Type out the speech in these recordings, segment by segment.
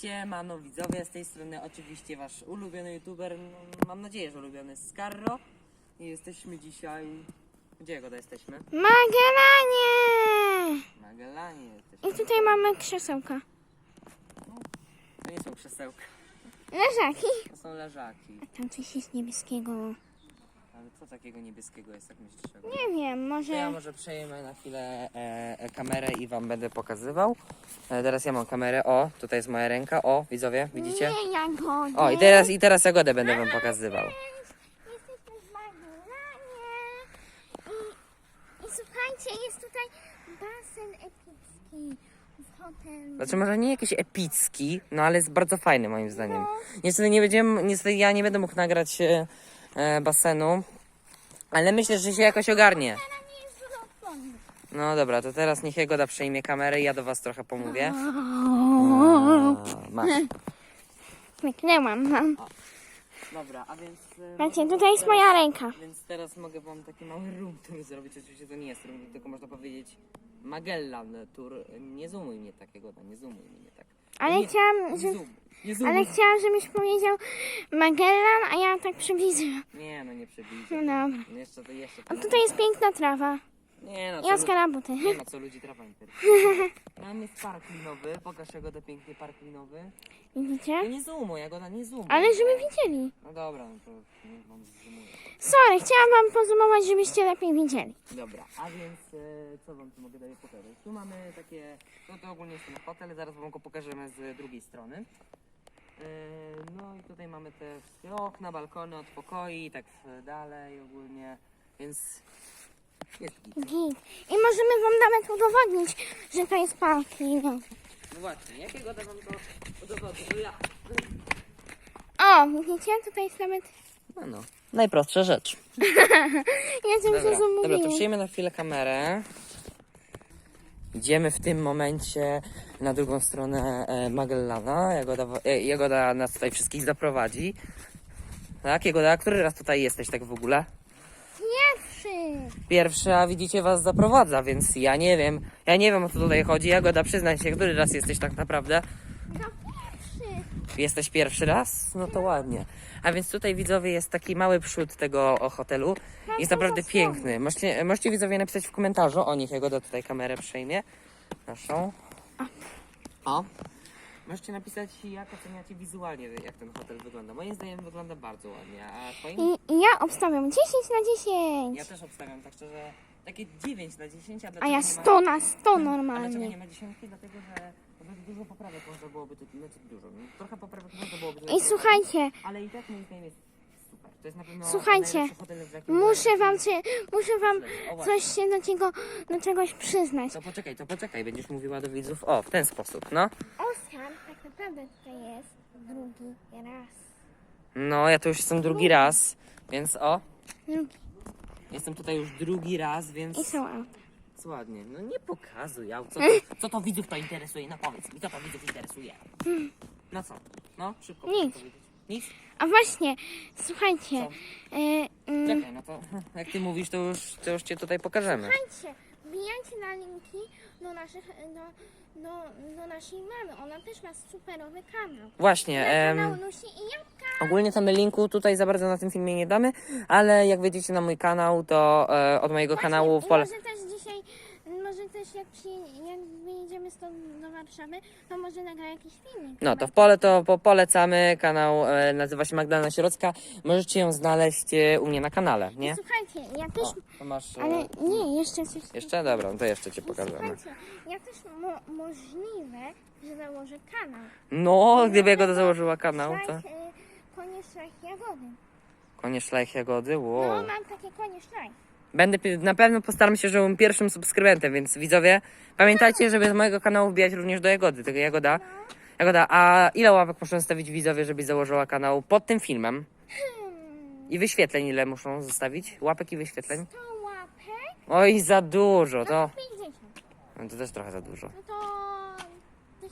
Siemano widzowie, z tej strony oczywiście wasz ulubiony youtuber, no, mam nadzieję, że ulubiony Scarro. I jesteśmy dzisiaj... Gdzie go jesteśmy? Magellanie! Magellanie jesteśmy. I tutaj mamy krzesełka. To nie są krzesełka, Leżaki. to są leżaki. Tam coś jest niebieskiego. Ale co takiego niebieskiego jest, jak myślisz? Nie wiem, To ja może... może przejmę na chwilę e, e, kamerę i wam będę pokazywał. E, teraz ja mam kamerę, o, tutaj jest moja ręka, o, widzowie, widzicie? Nie. O, i teraz, i teraz Jagodę będę wam pokazywał. Jesteśmy w Magellanie. I, I słuchajcie, jest tutaj basen epicki w hotelu. Znaczy może nie jakiś epicki, no ale jest bardzo fajny moim zdaniem. Niestety nie będziemy, niestety ja nie będę mógł nagrać e, e, basenu, ale myślę, że się jakoś ogarnie. No dobra, to teraz niech Jagoda przejmie kamerę i ja do was trochę pomówię. A, masz. Kliknęłam. Mam. Dobra, a więc... e, Macie, tutaj jest moja ręka. Więc teraz mogę wam taki mały room tour zrobić. Oczywiście to nie jest room, tylko można powiedzieć Magellan tour. Nie zoomuj mnie tak, Jagoda, nie zoomuj mnie tak. Ale nie, chciałam, że... zoomuj, nie zoomuj. Ale chciałam, żebyś powiedział Magellan, a ja tak przybliżyłam. Nie, no nie przebliżę. No dobra. No Jeszcze to jeszcze. A tutaj jest piękna trawa. Nie no, I co, lu- oskarabuty. nie ma co ludzi trawa interesuje. Tam jest park linowy, pokaż Jagoda pięknie park linowy. No Widzicie? nie zoomuj, Jagoda, nie zoomuj. Ale żeby widzieli. No dobra, no to niech wam zoomuje. Sorry, chciałam wam pozumować, żebyście lepiej widzieli. Dobra, a więc e, co wam tu mogę dalej pokazać? Tu mamy takie, no to ogólnie jest ten hotel, zaraz wam go pokażemy z drugiej strony. E, no i tutaj mamy te wszystkie okna, balkony od pokoi i tak dalej ogólnie, więc git. I możemy wam nawet udowodnić, że to jest park linowy. No właśnie, jakiego da wam to udowodnić? Ja. O, widzicie? Tutaj jest nawet... No, no. Najprostsza rzecz. Ja tym Dobra, dobra, to przyjmę na chwilę kamerę. Idziemy w tym momencie na drugą stronę e, Magellana. Jagoda, e, Jagoda nas tutaj wszystkich zaprowadzi. Tak, Jagoda, który raz tutaj jesteś tak w ogóle? Pierwszy. Pierwszy, a widzicie, was zaprowadza, więc ja nie wiem. Ja nie wiem o co tutaj chodzi. Jagoda, przyznaj się, który raz jesteś tak naprawdę? No pierwszy. Jesteś pierwszy raz? No to ładnie. A więc tutaj widzowie jest taki mały przód tego hotelu. Jest naprawdę piękny. Możecie, możecie widzowie napisać w komentarzu o nich, Jagoda tutaj kamerę przejmie. Naszą. O. Możecie napisać jak oceniacie wizualnie, jak ten hotel wygląda. Moim zdaniem wygląda bardzo ładnie, a twoim? I, ja obstawiam 10 na 10. Ja też obstawiam, tak szczerze, takie 9 na 10, a A ja nie ma... 100 na 100 A dlaczego normalnie. nie ma dziesiątki? Dlatego, że dużo poprawek można byłoby tu, znaczy dużo, no, trochę poprawek można byłoby tutaj I słuchajcie, Ale i tak moim zdaniem jest super. To jest na pewno Słuchajcie, muszę wam, się, muszę wam O, coś się do, tego, do czegoś przyznać. To poczekaj, to poczekaj, będziesz mówiła do widzów. O, w ten sposób, no. Naprawdę tutaj jest drugi raz. No, ja tu już jestem drugi raz, więc o. Drugi. Jestem tutaj już drugi raz, I więc są auta. jest ładnie. No nie pokazuj, ja, co, to, co to widzów to interesuje? No powiedz mi, co to widzów interesuje? No co? No, szybko Nic. powiedzieć. Nic? A właśnie, słuchajcie. Y, mm, Czekaj, no to jak ty mówisz, to już, to już cię tutaj pokażemy. Słuchajcie, wbijajcie na linki do, naszych, do, do, do naszej mamy. Ona też ma superowy kanał. Właśnie, em, Kanał Lusi i Jabłka. Ogólnie tam linku tutaj za bardzo na tym filmie nie damy, ale jak wejdziecie na mój kanał, to e, od mojego kanału w pole... Może też jak, przy, jak wyjedziemy stąd do Warszawy, to może nagra jakiś filmik. No to w pole to po, polecamy, kanał e, nazywa się Magdalena Sierocka, możecie ją znaleźć e, u mnie na kanale, nie? Słuchajcie, ja też, O, to masz... E, ale nie, jeszcze coś. Jeszcze? Dobra, no to jeszcze Cię pokażemy. Słuchajcie, ja też mo, możliwe, że założę kanał. No, gdyby Jagoda założyła kanał, to... Szlajch, y, konie szlajch jagody. Konie szlajch Jagody, No, wow. mam takie konie szlajch. Będę, na pewno postaram się, żebym pierwszym subskrybentem, więc widzowie, pamiętajcie, żeby z mojego kanału wbijać również do Jagody, tego Jagoda. Jagoda, a ile łapek muszą zostawić widzowie, żebyś założyła kanał pod tym filmem? I wyświetleń ile muszą zostawić? Łapek i wyświetleń? to łapek, Oj, za dużo, to... 50. No to też trochę za dużo. No to...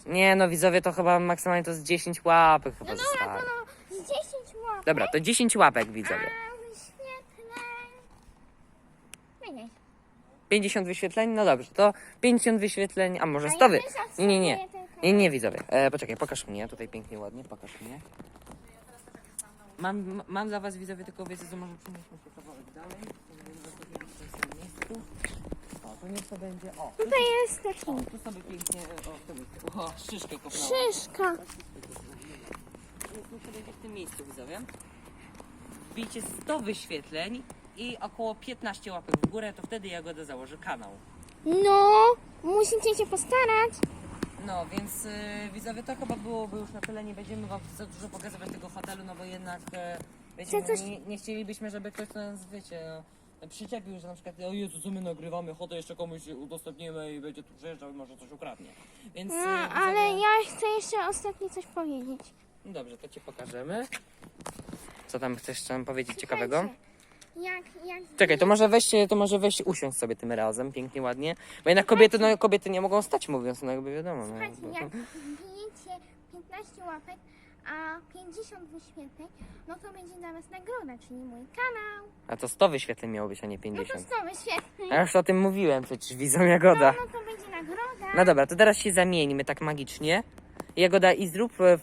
Nie no, widzowie, to chyba maksymalnie to z 10 łapek chyba No dobra, zostało. to no, z 10 łapek. Dobra, to 10 łapek, widzowie. A wyświetleń... Wynieś. 50 wyświetleń? No dobrze, to 50 wyświetleń, a może A 100 wy... Nie, nie, nie. Nie, nie widzowie. E, poczekaj, pokaż mnie. Tutaj pięknie, ładnie. Pokaż mnie. Mam, mam dla was widzowie tylko wiecie, co może przenieśmy się kawałek dalej. O, to niech to będzie. O, Tutaj jest taki o tu sobie pięknie. O, w tym miejscu. O, szyszkę kopnąłem. szyszka. Niech to będzie w tym miejscu widzowie. Wbijcie 100 wyświetleń i około 15 łapek w górę, to wtedy Jagoda założy kanał. No, musicie się postarać. No, więc y, widzowie, to chyba byłoby już na tyle. Nie będziemy wam za dużo pokazywać tego hotelu, no bo jednak e, wiecie, Chcę coś- nie, nie chcielibyśmy, żeby ktoś nas, wiecie, no, przyczepił, że na przykład o Jezu, co my nagrywamy, hotę jeszcze komuś udostępnimy i będzie tu przyjeżdżał i może coś ukradnie. Więc, No, y, ale widzowie- ja chcę jeszcze ostatnio coś powiedzieć. No dobrze, to ci pokażemy. Co tam chcesz tam powiedzieć ciekawego? Słuchajcie, Jak, jak Czekaj, to może weź, to może weź usiąść sobie tym razem, pięknie, ładnie. Bo jednak kobiety, no, kobiety nie mogą stać mówiąc, no jakby wiadomo. No, Słuchajcie, no, jak wbijecie 15 łapek, a 50 wyświetleń, no to będzie dla was nagroda, czyli mój kanał. A to 100 wyświetleń miało być, a nie No to 50. 100 wyświetleń. Ja już o tym mówiłem, przecież widzą Jagoda. No to będzie nagroda. No dobra, to teraz się zamieńmy tak magicznie. Jagoda i zrób e, f-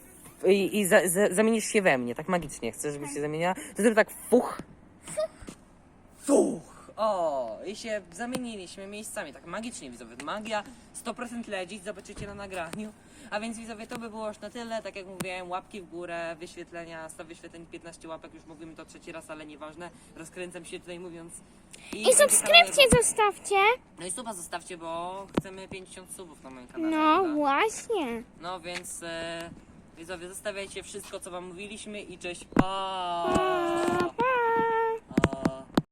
i, i za, za, zamienisz się we mnie, tak magicznie. Chcesz, żebyś się zamieniła? To zrób tak fuch. Fuch! O, i się zamieniliśmy miejscami, tak magicznie widzowie. Magia 100% lecić, zobaczycie na nagraniu. A więc widzowie, to by było już na tyle. Tak jak mówiłem, łapki w górę, wyświetlenia, 100 wyświetleń, 15 łapek. Już mówimy to trzeci raz, ale nieważne. Rozkręcam się tutaj mówiąc. I subskrypcję zostawcie. No i suba zostawcie, bo chcemy 50 subów na moim kanale. No prawda? właśnie. No więc e, widzowie, zostawiajcie wszystko, co wam mówiliśmy i cześć. Pa! Pa!